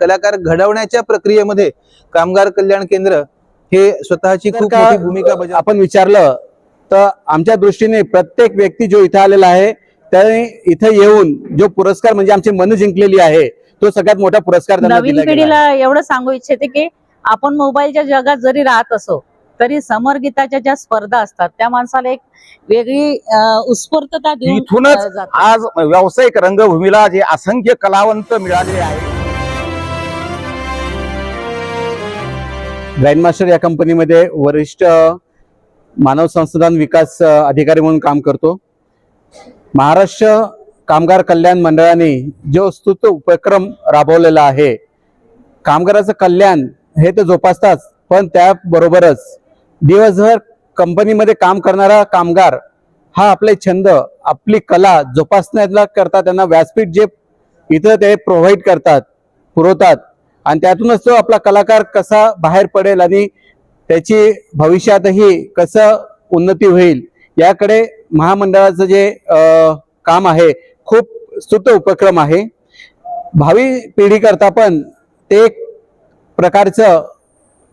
कलाकार घडवण्याच्या प्रक्रियेमध्ये कामगार कल्याण केंद्र हे स्वतःची खूप मोठी भूमिका आपण विचारलं तर आमच्या दृष्टीने प्रत्येक व्यक्ती जो इथं आलेला आहे त्याने इथं येऊन जो पुरस्कार म्हणजे आमची मन जिंकलेली आहे तो सगळ्यात मोठा पुरस्कार नवीन. पिढीला एवढं सांगू इच्छिते की आपण मोबाईलच्या जगात जरी राहत असो तरी समरगीताच्या ज्या स्पर्धा असतात त्या माणसाला एक वेगळी उत्स्फूर्तता देऊन इथूनच. आज व्यावसायिक रंगभूमीला जे असंख्य कलावंत मिळाले आहेत ग्रँडमास्टर या कंपनीमध्ये वरिष्ठ मानव संसाधन विकास अधिकारी म्हणून काम करतो. महाराष्ट्र कामगार कल्याण मंडळाने जो स्तुत उपक्रम राबवलेला आहे कामगाराचं कल्याण हे तर जोपासताच पण त्याबरोबरच दिवसभर कंपनीमध्ये काम करणारा कामगार हा आपले छंद आपली कला जोपासण्याला करता त्यांना व्यासपीठ जे इथं ते प्रोव्हाइड करतात पुरवतात. आणि त्यातूनच तो आपला कलाकार कसा बाहेर पडेल आणि त्याची भविष्यातही कसं उन्नती होईल याकडे महामंडळाचं जे काम आहे खूप स्तुत उपक्रम आहे. भावी पिढीकरता पण ते एक प्रकारचं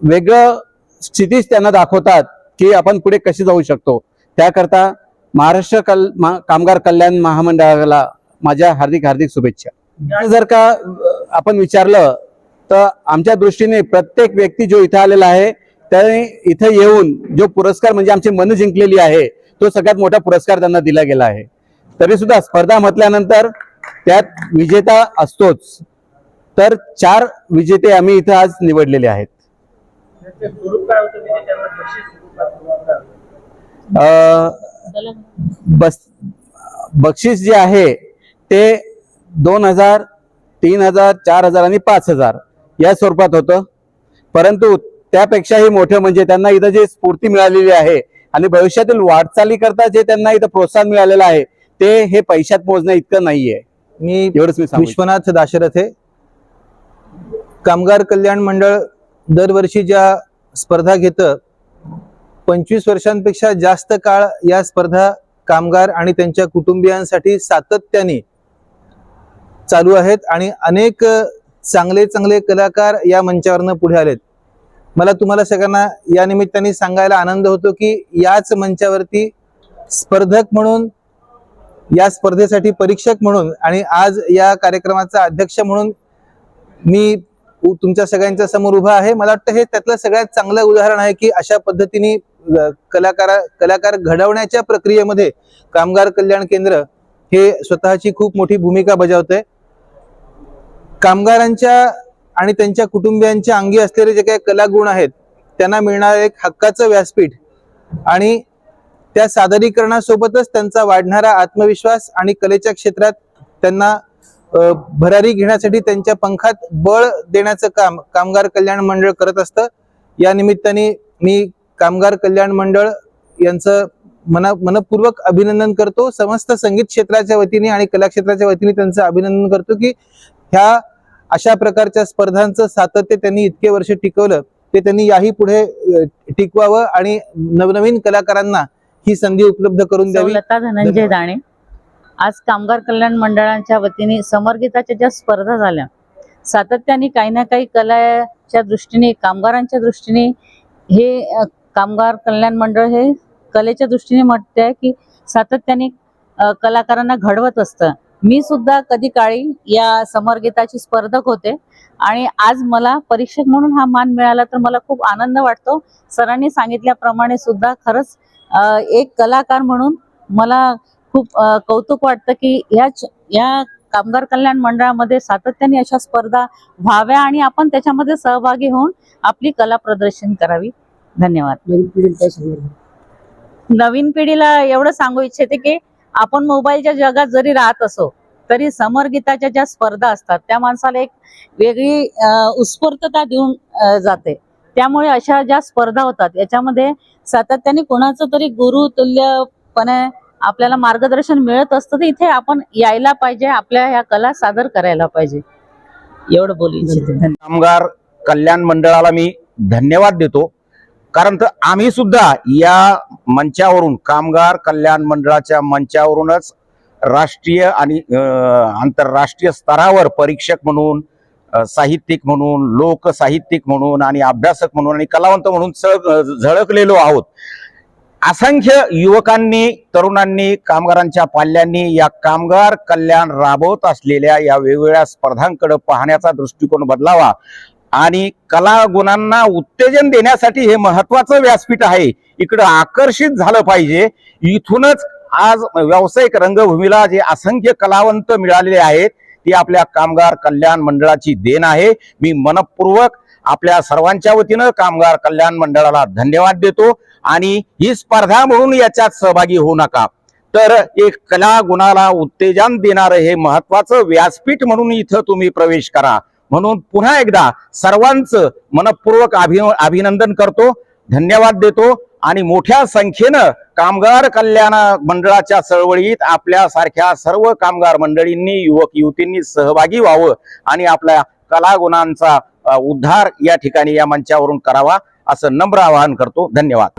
वेगळं स्थितीच त्यांना दाखवतात की आपण पुढे कसे जाऊ शकतो. त्याकरता महाराष्ट्र कल मा- कामगार कल्याण महामंडळाला माझ्या हार्दिक हार्दिक शुभेच्छा. जर का आपण विचारलं तर आमच्या दृष्टीने प्रत्येक व्यक्ती जो इथं आलेला आहे त्याने इथं येऊन जो पुरस्कार म्हणजे आमची मन जिंकलेली आहे तो सगळ्यात मोठा पुरस्कार त्यांना दिला गेला आहे. तरी सुद्धा स्पर्धा म्हटल्यानंतर त्यात विजेता असतोच. तर चार विजेते आम्ही इथं आज निवडलेले आहेत. बस बक्षीस जे आहे ते दोन हजार तीन हजार चार हजार आणि पाच हजार. या स्वरूपात होतं परंतु त्यापेक्षाही मोठं म्हणजे त्यांना इथं जे स्फूर्ती मिळालेली आहे आणि भविष्यातील वाटचाली करता जे त्यांना इथं प्रोत्साहन मिळालेलं आहे ते हे पैशात मोजणं इतकं नाहीये मी एवढंच मी. विश्वनाथ दाशरथे कामगार कल्याण मंडळ दरवर्षी ज्या स्पर्धा घेतं पंचवीस वर्षांपेक्षा जास्त काळ या स्पर्धा कामगार आणि त्यांच्या कुटुंबियांसाठी सातत्याने चालू आहेत आणि अनेक चांगले चांगले कलाकार या मंचावरनं पुढे आलेत. मला तुम्हाला सगळ्यांना या निमित्ताने सांगायला आनंद होतो की याच मंचावरती स्पर्धक म्हणून या स्पर्धेसाठी परीक्षक म्हणून आणि आज या कार्यक्रमाचा अध्यक्ष म्हणून मी उ- तुमच्या सगळ्यांच्या समोर उभा आहे. मला वाटतं हे त्यातलं सगळ्यात चांगलं उदाहरण आहे की अशा पद्धतीने कलाकारा कलाकार कलाकार घडवण्याच्या प्रक्रियेमध्ये कामगार कल्याण केंद्र हे स्वतःची खूप मोठी भूमिका बजावतंय. कामगारांच्या आणि त्यांच्या कुटुंबियांच्या अंगी असलेले जे काही कलागुण आहेत त्यांना मिळणारं एक हक्काचं व्यासपीठ. आणि त्या सादरीकरणासोबतच त्यांचा वाढणारा आत्मविश्वास आणि कलेच्या क्षेत्रात त्यांना भरारी घेण्यासाठी त्यांच्या पंखात बळ देण्याचं काम कामगार कल्याण मंडळ करत असतं. या निमित्ताने मी कामगार कल्याण मंडळ यांचं मना मनपूर्वक अभिनंदन करतो. समस्त संगीत क्षेत्राच्या वतीने आणि कला क्षेत्राच्या वतीने त्यांचं अभिनंदन करतो की ह्या अशा प्रकारच्या स्पर्धांचं सातत्य त्यांनी इतके वर्ष टिकवलं ते त्यांनी याही पुढे टिकवावं आणि नवनवीन कलाकारांना ही संधी उपलब्ध करून द्यावी. सौलता धनंजय. दाणे. आज कामगार कल्याण मंडळांच्या वतीने समरगीताच्या ज्या स्पर्धा झाल्या सातत्याने काही ना काही कलाच्या दृष्टीने कामगारांच्या दृष्टीने हे कामगार कल्याण मंडळ हे कलेच्या दृष्टीने म्हणते आहे की सातत्याने कलाकारांना घडवत असतं. मी सुद्धा कधी काळी या समरगीताची स्पर्धक होते. आणि आज मला परीक्षक म्हणून हा मान मिळाला तर मला खूप आनंद वाटतो. सरांनी सांगितल्याप्रमाणे सुद्धा खरंच एक कलाकार म्हणून मला खूप कौतुक वाटतं की या या कामगार कल्याण मंडळामध्ये सातत्याने अशा स्पर्धा व्हाव्या आणि आपण त्याच्यामध्ये सहभागी होऊन आपली कला प्रदर्शन करावी. धन्यवाद. नवीन पिढीला एवढं सांगू इच्छिते की आपण मोबाईलच्या जगात जरी राहत असो तरी समर गीताच्या ज्या स्पर्धा असतात त्या माणसाला एक वेगळी उत्स्फूर्तता देऊन जाते. त्यामुळे अशा ज्या स्पर्धा होतात याच्यामध्ये सातत्याने कोणाचं तरी गुरु तुल्यपणे आपल्याला मार्गदर्शन मिळत असतं तर इथे आपण यायला पाहिजे आपल्या ह्या कला सादर करायला पाहिजे. एवढं बोलू इच्छिते. कामगार कल्याण मंडळाला मी धन्यवाद देतो. कारण तर आम्ही सुद्धा या मंचावरून कामगार कल्याण मंडळाच्या मंचावरूनच राष्ट्रीय आणि आंतरराष्ट्रीय स्तरावर परीक्षक म्हणून साहित्यिक म्हणून लोकसाहित्यिक म्हणून आणि अभ्यासक म्हणून आणि कलावंत म्हणून झळकलेलो आहोत. असंख्य युवकांनी तरुणांनी कामगारांच्या पाल्यांनी या कामगार कल्याण राबवत असलेल्या या वेगवेगळ्या स्पर्धांकडे पाहण्याचा दृष्टिकोन बदलावा आणि कला गुणांना उत्तेजन देण्यासाठी हे महत्वाचं व्यासपीठ आहे. इकडं आकर्षित झालं पाहिजे. इथूनच आज व्यावसायिक रंगभूमीला जे असंख्य कलावंत मिळालेले आहेत ती आपल्या कामगार कल्याण मंडळाची देण आहे. मी मनपूर्वक आपल्या सर्वांच्या वतीनं कामगार कल्याण मंडळाला धन्यवाद देतो. आणि ही स्पर्धा म्हणून याच्यात सहभागी होऊ नका. तर एक कला गुणाला उत्तेजन देणारं हे महत्वाचं व्यासपीठ म्हणून इथं तुम्ही प्रवेश करा. म्हणून पुन्हा एकदा सर्वांचं मनपूर्वक अभि अभिनंदन करतो धन्यवाद देतो आणि मोठ्या संख्येनं कामगार कल्याण मंडळाच्या चळवळीत आपल्या सारख्या सर्व कामगार मंडळींनी युवक युवतींनी सहभागी व्हावं आणि आपल्या कलागुणांचा उद्धार या ठिकाणी या मंचावरून करावा असं नम्र आवाहन करतो. धन्यवाद.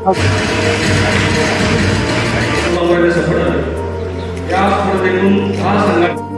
सर्वांमध्ये